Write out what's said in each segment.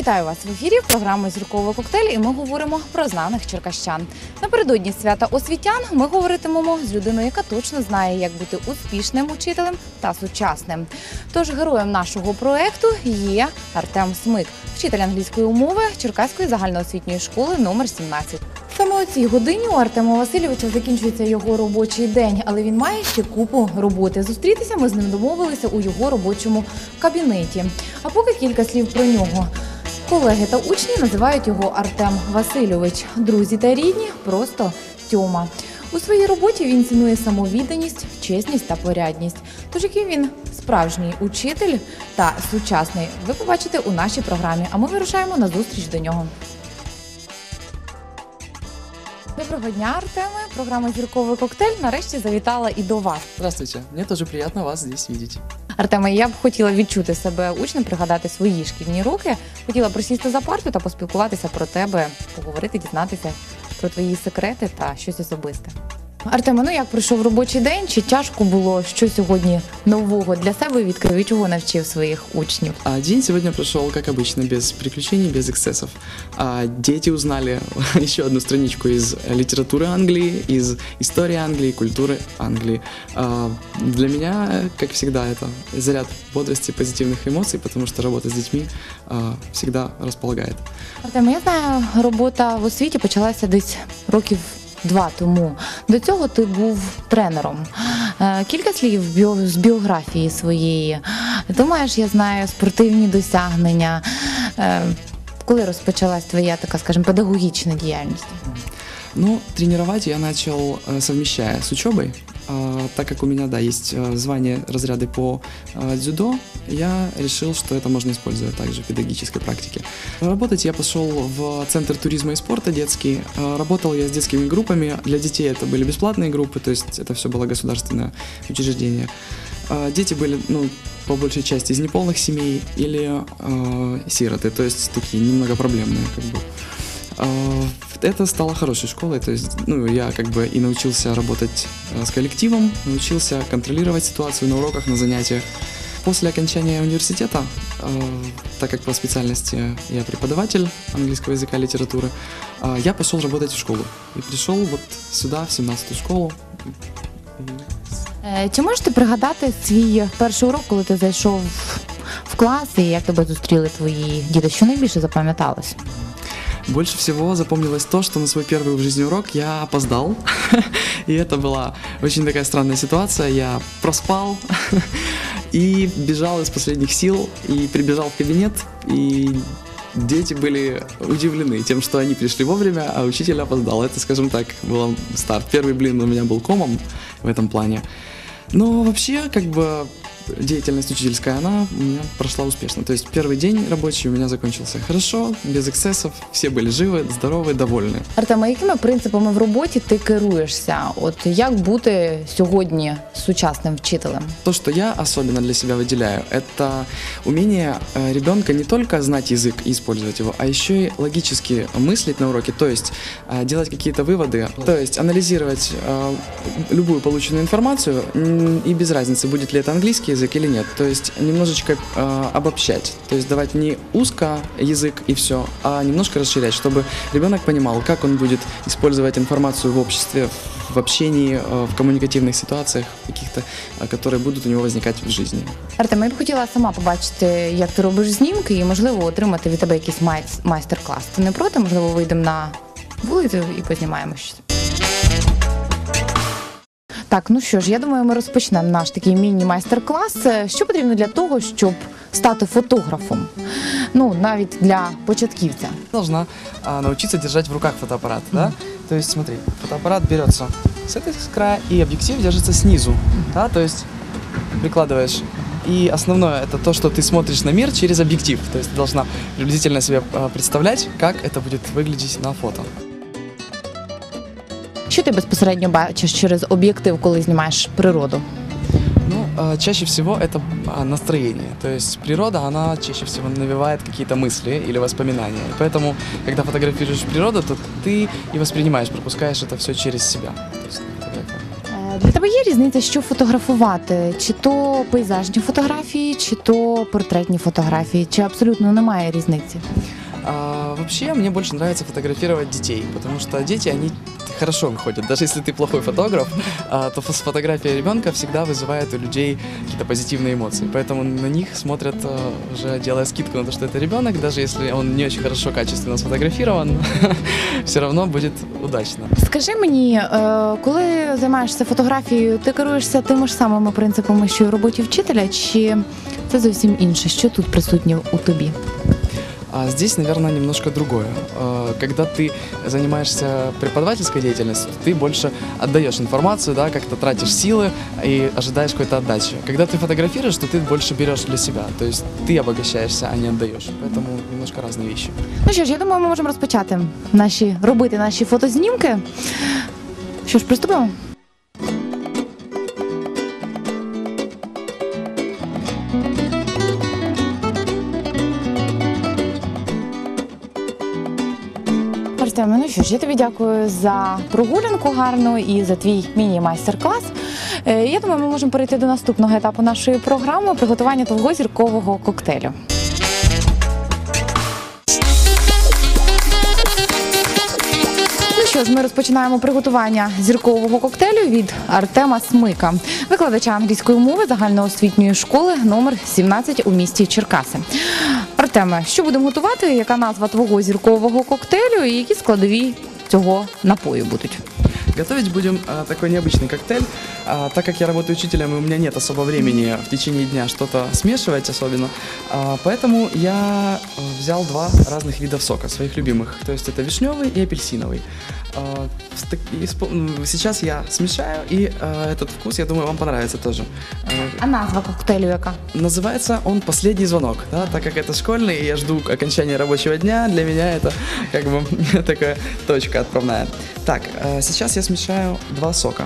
Вітаю вас в ефірі. Програма Зірковий коктейль. І ми говоримо про знаних черкащан. Напередодні свята освітян ми говоритимемо з людиною, яка точно знає, як бути успішним учителем та сучасним. Тож героєм нашого проекту є Артем Смик, вчитель англійської мови Черкаської загальноосвітньої школи номер 17. Саме у цій годині у Артема Васильовича закінчується його робочий день, але він має ще купу роботи. Зустрітися ми з ним домовилися у його робочому кабінеті. А поки кілька слів про нього. Колеги та учні називають його Артем Васильович. Друзі та рідні просто Тьома. У своїй роботі він цінує самовідданість, чесність та порядність. Тож який він справжній учитель та сучасний, ви побачите у нашій програмі. А ми вирушаємо на зустріч до нього. Доброго дня, Артеме. Програма Зірковий коктейль нарешті завітала і до вас. Здравствуйте, мне тоже приятно вас здесь видеть. Артеме, я б хотіла відчути себе учнем, пригадати свої шкільні роки. Хотіла присісти за парту та поспілкуватися про тебе, поговорити, дізнатися про твої секрети та щось особисте. Артеме, ну як пройшов робочий день? Чи тяжко було що сьогодні нового для себе відкрив і чого навчив своїх учнів? А день сегодня прошел, как обычно, без приключений, без эксцессов. А, дети узнали еще одну страничку из литературы Англии, из истории Англии, культуры Англии. А, для меня, как всегда, это заряд бодрости, позитивных эмоций, потому что работа с детьми а, всегда располагает. Артеме, я знаю, робота в освіті почалася десь років два тому. До цього ти був тренером. Е, Кілька слів з біографії своєї. Ти маєш, я знаю, спортивні досягнення. Е, Коли розпочалась твоя така, скажімо, педагогічна діяльність? Ну, тренировать я начал э, совмещая с учебой, так как у меня, да, есть э, звание разряды по э, дзюдо, я решил, что это можно использовать также в педагогической практике. Работать я пошел в Центр туризма и спорта детский. Э, Работал я с детскими группами. Для детей это были бесплатные группы, то есть это все было государственное учреждение. А, Дети были, ну, по большей части из неполных семей или э, сироты, то есть такие немного проблемные, как бы. А, Это стало хорошей школой, то есть, ну, я как бы и научился работать э, с коллективом, научился контролировать ситуацию на уроках, на занятиях. После окончания университета, э, так как по специальности я преподаватель английского языка и литературы, э, я пошел работать в школу. И пришел вот сюда, в 17-ю школу. И Е, Чи можете пригадати свій перший урок, коли ти зайшов в клас і як тебе зустріли твої діти? Що найбільше запам'яталось? Больше всего запомнилось то, что на свой первый в жизни урок я опоздал. И это была очень такая странная ситуация. Я проспал и бежал из последних сил, и прибежал в кабинет, и дети были удивлены тем, что они пришли вовремя, а учитель опоздал. Это, скажем так, был старт. Первый блин у меня был комом в этом плане. Но вообще, как бы, деятельность учительская, она у меня прошла успешно. То есть первый день рабочий у меня закончился хорошо, без эксцессов, все были живы, здоровы, довольны. Артема, якими принципами в роботі ти керуєшся? От як бути сьогодні сучасним вчителем? То, что я особенно для себя выделяю, это умение э, ребенка не только знать язык и использовать его, а еще и логически мыслить на уроке, то есть э, делать какие-то выводы, то есть анализировать э, любую полученную информацию, м, и без разницы, будет ли это английский язык или нет. То есть немножечко э, обобщать, то есть давать не узко язык и все, а немножко расширять, чтобы ребенок понимал, как он будет использовать информацию в обществе, в общении, э, в коммуникативных ситуациях каких-то, э, которые будут у него возникать в жизни. Артема, я б хотіла сама побачити, як ти робиш знімки, і можливо отримати від тебе якийсь май- майстер-клас. Ти не проти? Можливо, вийдемо на вулицю і познімаємо щось. Так, ну що ж, я думаю, ми розпочнемо наш такий міні-майстер-клас. Е, Що потрібно для того, щоб стати фотографом? Ну, навіть для початківця. Должна а, научиться держать в руках фотоаппарат, да? То есть, смотри, фотоаппарат берется с этой с края, и объектив держится снизу, да? То есть прикладываешь. И основное это то, что ты смотришь на мир через объектив. То есть ты должна приблизительно себе а, представлять, как это будет выглядеть на фото. Що ти безпосередньо бачиш через об'єктив, коли знімаєш природу? Ну, а, чаще всего это а, настроение. То есть природа, она чаще всего навевает какие-то мысли или воспоминания. И поэтому, когда фотографируешь природу, то ты и воспринимаешь, пропускаешь это все через себя. То есть, фотография. Е, Для тебе є різниця, що фотографувати? Чи то пейзажні фотографії, чи то портретні фотографії, чи абсолютно немає різниці? А, вообще, мне больше нравится фотографировать детей, потому что дети, они хорошо выходят. Даже если ты плохой фотограф, а, то фос- фотография ребенка всегда вызывает у людей какие-то позитивные эмоции. Поэтому на них смотрят, а, уже делая скидку на то, что это ребенок, даже если он не очень хорошо, качественно сфотографирован, все равно будет удачно. Скажи мені, е, коли займаєшся фотографією, ти керуєшся тими ж самими принципами, що й у роботі вчителя, чи це зовсім інше? Що тут присутнє у тобі? А здесь, наверное, немножко другое. А, Когда ты занимаешься преподавательской деятельностью, ты больше отдаешь информацию, да, как-то тратишь силы и ожидаешь какой-то отдачи. Когда ты фотографируешь, то ты больше берешь для себя. То есть ты обогащаешься, а не отдаешь. Поэтому немножко разные вещи. Ну що ж, я думаю, ми можемо розпочати наші робити наші фотознімки. Що ж, приступимо? Що ж, я тобі дякую за прогулянку гарну і за твій міні-майстер-клас. Е, Я думаю, ми можемо перейти до наступного етапу нашої програми приготування твого зіркового коктейлю. що ж, ми розпочинаємо приготування зіркового коктейлю від Артема Смика, викладача англійської мови загальноосвітньої школи номер 17 у місті Черкаси. Артеме, що будемо готувати? Яка назва твого зіркового коктейлю і які складові цього напою будуть? Готовить будем а, такой необычный коктейль. А, так как я работаю учителем, и у меня нет особо времени в течение дня что-то смешивать особенно, а, поэтому я э, взял два разных вида сока, своих любимых. То есть это вишневый и апельсиновый. А, с так- и спо- м, Сейчас я смешаю, и э, этот вкус, я думаю, вам понравится тоже. Э, А назва коктейлю яка? Называется он «Последний звонок», да, так как это школьный, и я жду окончания рабочего дня, для меня это как бы такая точка отправная. Так, э, сейчас я смешаю два сока.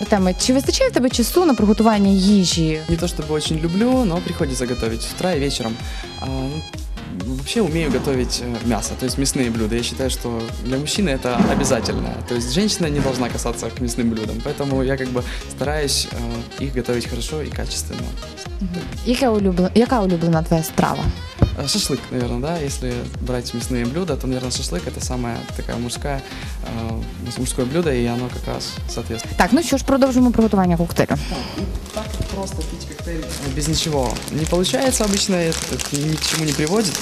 Артеме, чи вистачає в тебе часу на приготування їжі? Не то чтобы очень люблю, но приходится готовить с утра и вечером. А, ну, Вообще умею готовить э, мясо, то есть мясные блюда. Я считаю, что для мужчины это обязательно. То есть женщина не должна касаться к мясным блюдам. Поэтому я как бы стараюсь э, их готовить хорошо и качественно. Яка улюблена, яка улюблена твоя страва? Э, Шашлык, наверное, да, если брать мясные блюда, то, наверное, шашлык это самая такая мужская, э, мужское блюдо, и оно как раз соответствует. Так, ну що ж, продовжимо приготування коктейлю. Так просто пить коктейль без ничего не получается обычно, это ни к чему не приводит.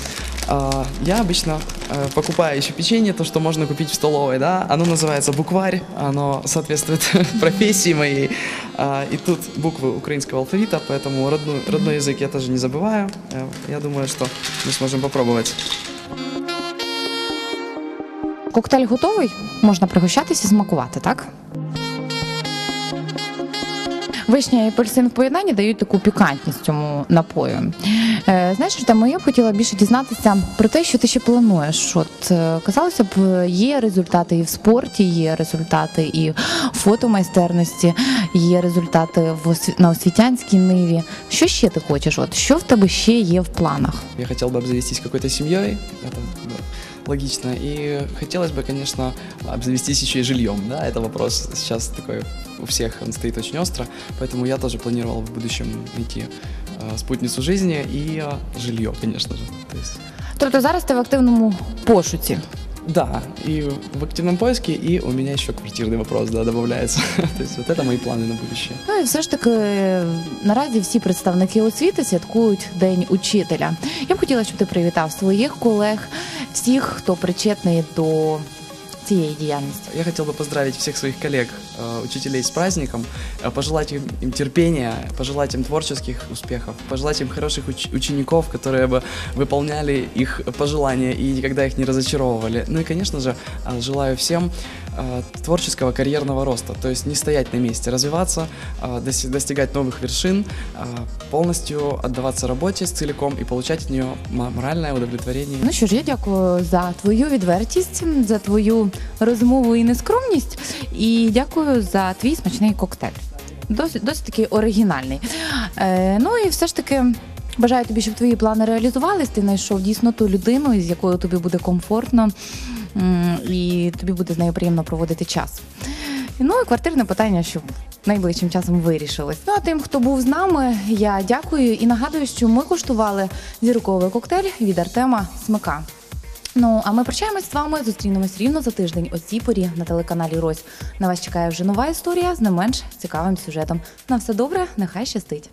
А, Я обычно э, покупаю еще печенье, то, что можно купить в столовой, да, оно называется букварь, оно соответствует профессии моей. А, И тут буквы украинского алфавита, поэтому родной, родной язык я тоже не забываю. Э, Я думаю, что мы сможем попробовать. Коктейль готовий, можна пригощатися і смакувати, так? Вишня і апельсин в поєднанні дають таку пікантність цьому напою. Е, знаєш, там я б хотіла більше дізнатися про те, що ти ще плануєш. От е, казалося б, є результати і в спорті, є результати і в фотомайстерності, є результати в на освітянській ниві. Що ще ти хочеш? От що в тебе ще є в планах? Я хотел бы обзавестись это да, логично. И хотелось бы, конечно, обзавестись еще и жильем, да, это вопрос сейчас такой у всех, он стоит очень остро, поэтому я тоже планировал в будущем найти э, спутницу жизни и э, жилье, конечно же. То есть, Тобто зараз ти в активному пошуці. да, и в активном поиске, и у меня еще квартирный вопрос, да, добавляется. То есть вот это мои планы на будущее. Ну і все ж таки наразі всі представники освіти святкують День учителя. Я б хотіла, щоб ти привітав своїх колег, всіх, хто причетний до цієї діяльності. Я хотел бы поздравить всех своих коллег, э, учителей с праздником, э, пожелать им, им терпения, пожелать им творческих успехов, пожелать им хороших уч- учеников, которые бы выполняли их пожелания и никогда их не разочаровывали. Ну и, конечно же, э, желаю всем э, творческого карьерного роста, то есть не стоять на месте, развиваться, э, дос- достигать новых вершин, э, полностью отдаваться работе с целиком и получать от нее мо- моральное удовлетворение. Ну що ж, я дякую за твою відвертість, за твою розмову і нескромність, і дякую за твій смачний коктейль. Досить, досить такий оригінальний. Е, ну і все ж таки. Бажаю тобі, щоб твої плани реалізувались. Ти знайшов дійсно ту людину, з якою тобі буде комфортно, м, і тобі буде з нею приємно проводити час. Ну і квартирне питання, щоб найближчим часом вирішилось. Ну а тим, хто був з нами, я дякую і нагадую, що ми куштували зірковий коктейль від Артема Смика. Ну а ми прощаємось з вами. Зустрінемось рівно за тиждень о цій порі на телеканалі Рось. На вас чекає вже нова історія з не менш цікавим сюжетом. На все добре, нехай щастить.